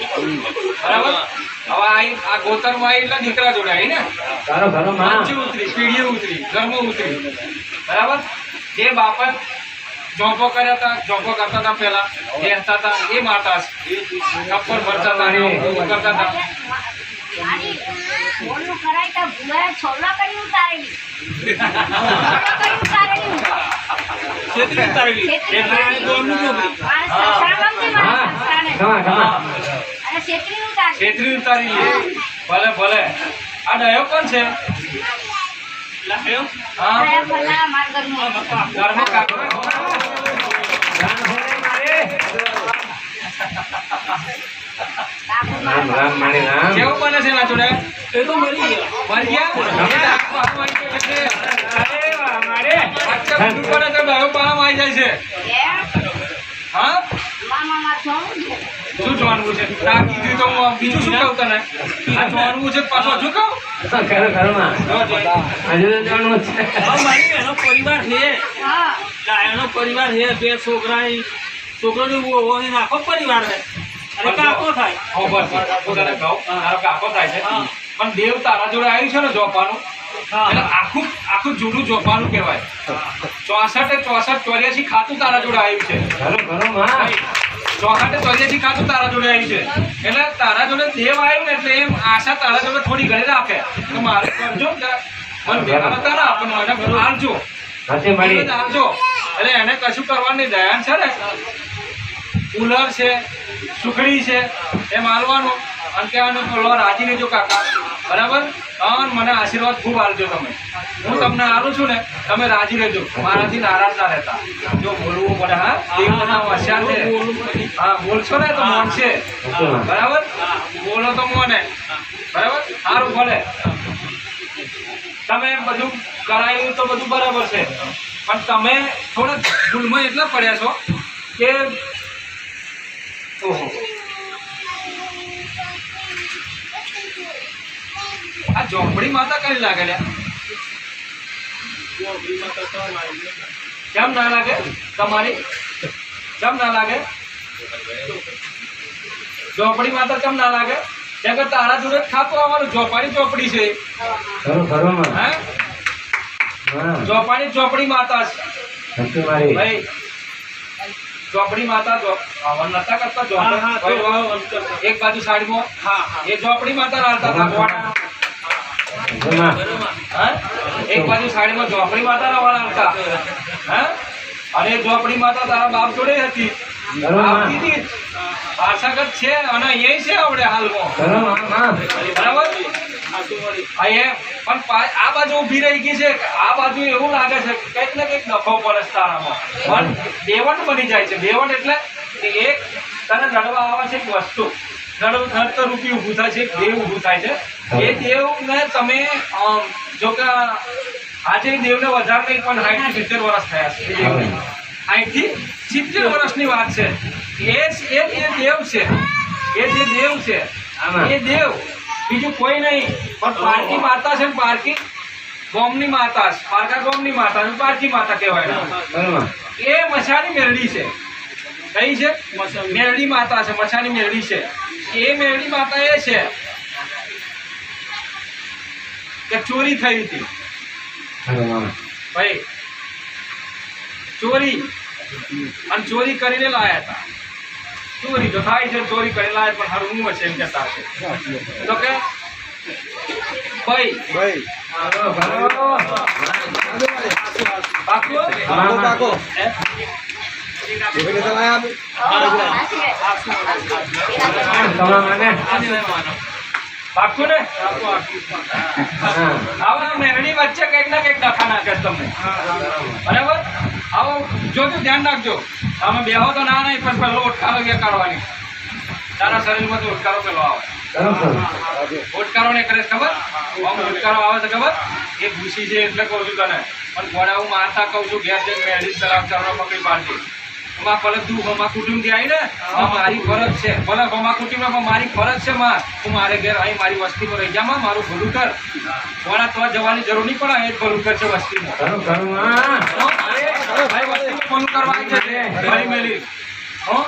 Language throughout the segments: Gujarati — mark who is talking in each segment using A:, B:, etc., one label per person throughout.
A: બરાબર? હવે આઈ આ ગોતરમાં આઈ એટલે દીકરા જોડે આઈ ને?
B: ઘરો ઘરો માં.
A: ઉતરી પીડીએ ઉતરી ઘરમાં ઉતરી. બરાબર? જે બાપે જોબો કર્યા હતા જોબો કરતા હતા પેલા બેસતા હતા એ માતા કપડ ભરતા હતા ને એવું કરતા હતા.
C: મારી બોલનું કરાય તો
A: છેતરી
C: ઉતારી
A: લે. ભલે ભલે. આ ડાયો કોણ છે? કેવું બને છે ના એ તો મરી ગયા. મરી ગયા? પાણામાં આવી જાય છે. હા. શું જોવાનું છે? ના કીધું તો હું બીજું શું કહું તને? આ જોવાનું છે પાછો હજુ કહું?
D: એનો પરિવાર છે.
C: હા
D: એનો પરિવાર છે બે છોકરા છોકરો આખો પરિવાર અને કાકો થાય.
A: કાકો થાય છે. પણ દેવ તારા જોડે આવ્યું છે ને જોપાનું? એટલે આખું આખું જૂનું જોપાનું કહેવાય. ચોસઠ ચોસઠ ચોર્યાસી ખાતું તારા જોડે આવ્યું છે.
B: ઘરો ઘરો
A: ચોસાઠે ચોર્યાસી ખાતું તારા જોડે આવી છે. એટલે તારા જોડે દેવ આવ્યું ને એટલે એમ આશા તારા જોડે થોડી ઘણી રાખે. કે મારે કરજો ને મને બેહાડા તારા પણ મને આલજો
B: હાથે મળી
A: જ આપજો. એટલે એને કશું કરવાની દયાન છે ને? કુલર છે સુખડી છે એ હાલવાનું. અને કહેવાનું કે લો રાજી લેજો કાકા બરાબર? અને મને આશીર્વાદ ખૂબ આપજો તમે. હું તમને આલું છું ને તમે રાજી રહેજો. મારાથી નારાજ ના રહેતા. જો બોલવું પડે હા? દેવ બધા હોશિયાર છે. હા બોલશો ને તો મોનશે બરાબર? બોલો તો મોને. બરાબર? સારું ભલે. તમે બધું કરાયું તો બધું બરાબર છે. પણ તમે થોડા ભૂલમાં એટલા પડ્યા છો કે ઓહો. આ ઝોંપડી માતા કઈ લાગે લ્યા કેમ ના લાગે? તમારી? કેમ ના લાગે? ચોપડી માતા કેમ ના લાગે? કેમ કે તારા જોડે ખાતું આવવાનું? ઝોપાડી ચોપડી છે. ઝોપાડી ચોપડી માતા છે. ભાઈ ચોપડી માતા હવન નતા કરતા. એક બાજુ સાડીમાં.
D: હા હા.
A: એ ચોપડી માતા રાખતા હતા? એક બાજુ ઝોપડી માતા રવાના હતા. હા? અને ઝોપડી માતા તારા બાપ જોડે હતી. પાછાગત છે અને અહીંયા છે આવડે હાલમાં. બરાબર આ પણ આ બાજુ ઊભી રહી ગઈ છે. આ બાજુ એવું લાગે છે કે કંઈક ને કંઈક નફો પડે તારામાં. પણ બેવટ બની જાય છે. બેવટ એટલે કે એક તને નડવા આવે છે એક વસ્તુ. રૂપી ઊભું થાય છે દેવ ઊભું થાય છે. એ દેવને તમે જો કે આજે દેવને વધારે નહીં પણ સાઠથી સિત્તેર વર્ષ થયા છે. સાઠથી સિત્તેર વર્ષની વાત છે. એ એ દેવ છે. એ જે દેવ છે. એ દેવ. બીજું કોઈ નહીં. પણ પારકી માતા છે ને પારકી ગોમની માતા પારકા ગોમની માતા પારકી માતા કહેવાય એ મસાની મેરડી છે. કઈ છે? મેરડી માતા છે મસાની મેરડી છે. એ મેરડી માતા એ છે કે ચોરી થઈ હતી. ભાઈ ચોરી. અને ચોરી કરીને લાયા હતા. ચોરી તો થાય છે ચોરી કરીને લાયા પણ હારું હું હશે એમ કહેતા છે તો કે ભાઈ.
B: ભાઈ. બાકી
A: પાકું? આવા વચ્ચે કંઈક ના કંઈક ડખા નાખે તમને બરાબર આવો જોજો ધ્યાન રાખજો તમે બેહો તો ના નહીં પણ પેલો ઉઠકારો કે કરવાની તારા શરીરમાં તો ઉઠકારો પેલો આવે
B: ઘરો
A: ને કરે ખબર આમ ઉઠકારો આવે છે ખબર એ ભૂસી છે એટલે કહું છું તને પણ ઘોડા હું મારતા કહું છું, ઘેર જઈને મેળી તલાક ચાવડા પકડી પાડતી માં ભલે તું હમા કુટુંબથી આવીને મારી ફરજ છે. ભલે હમા કુટુંબમાં મારી ફરજ છે માં. તું મારે ઘેર આવી મારી વસ્તીમાં રહી જામાં મારું ભલું કર ઘોડા તો જવાની જરૂર નહીં પડે એ જ ભલું કરશે વસ્તીમાં.
B: માં
A: ભલું કરવા આવી મેલી. હો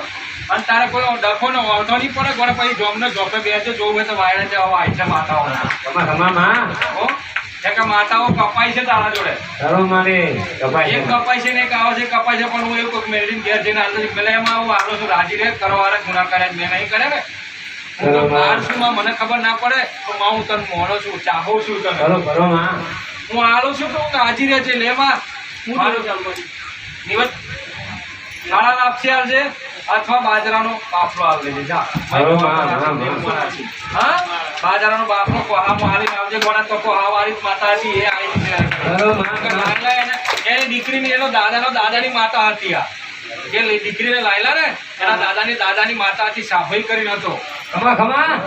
A: અને તારે કોઈ ડખો નો વાંધો નહીં પડે કોને પછી જોબ ને જોબે બેસે જોવું હોય તો વાયરે છે હવે આઈ છે માતાઓના.
B: ખમા ખમા માં
A: હો કે માતાઓ કપાય છે તારા જોડે.
B: મારી
A: એક કપાય છે ને એક આવે છે કપાય છે પણ હું એવું કોઈ મેળવીને ઘેર જઈને આલો છું. પેલા એમાં હું આલો છું રાજી રે કરવાવાળા ગુના કરે મેં નહીં કરે ને. હું તો બહાર છું માં મને ખબર ના પડે તો માં હું તને મોડો છું ચાહો છું તને.
B: માં.
A: હું આલો છું તો હું રાજી રહે છે લેવા
D: હું
A: મારો
D: ચાલુ
A: નિવત લાળા લાપસી આવશે અથવા બાજરાનો બાફલો આવે છે જા.
B: હા?
A: બાજરાનો બાપનો કોહા મારી આવજે ગોળા તો કોહાવાળી જ માતા હતી એ લાયલા એને દીકરીની એનો દાદાનો દાદાની માતા હતી આ. જે દીકરીને લાયલા ને એના દાદાની દાદાની માતા હતી સાફઈ કરી હતો.
B: ખમા ખમા.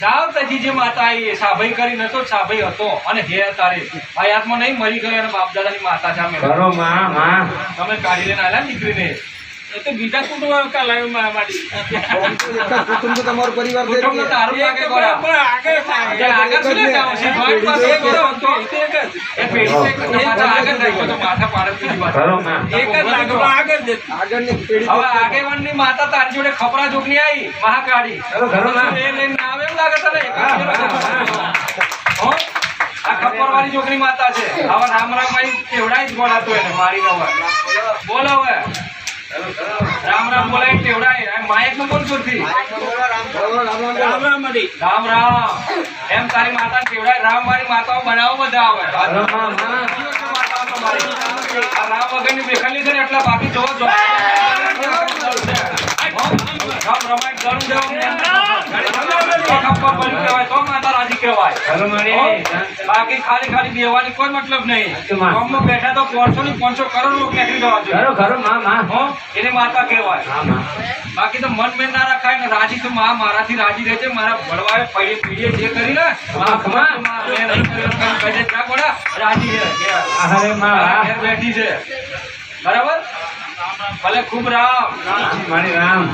A: જાવ તજી જે માતા આવી એ સાફઈ કરી હતો સાફઈ હતો. અને હે તારે હયાતમાં નહીં મરી ગયો અને બાપ દાદાની માતા છે અમે
B: માં માં.
A: તમે કાઢી લઈને આલ્યા દીકરીને?
D: એ તો બીજા કુટુંબ મારી
E: કુટુંબ તમારો પરિવાર છે
A: કુટુંબ લાગે
D: પણ આગળ
A: આગળ શું આગળ માતા તારી જોડે ખપરા આવી મહાકાળી.
B: ખરો ના.
A: એ લઈને ના આવે એમ લાગે તને. આ ખપરવાળી છોકરી માતા છે. હવે રામ રામ કેવડાય જ બોલાતો એને મારી હવે રામ બોલે કેવડાય માયકનું બોલ સુરથી
D: રામ રામ મળી.
A: રામ રામ એમ તારી માતા કેવડાય રામ મારી માતાઓ બનાવો બધા આવે રામ વગરની બેખાલી છે ને એટલે બાકી જો જો રામ રમાય ગરમ જવા કહેવાય.
B: મારી.
A: બાકી ખાલી ખાલી બેવાની કોઈ મતલબ નહીં.
B: તો માં.
A: ગામમાં બેઠા તો પાંચસો ની પાંચસો કરોડ લોકો નીકળી જવા જોઈએ.
B: કરો કરો માં માં.
A: હો? એને માતા કહેવાય. બાકી તો મન મેં ના રખાય ને રાજી તો માં મારાથી રાજી રહેજે. મારા ભણવાએ પૈડી પીડીએ જે કરી ને રાજી મારા બેઠી છે. બરાબર? ભલે ખૂબ રામ.
B: મારી રામ.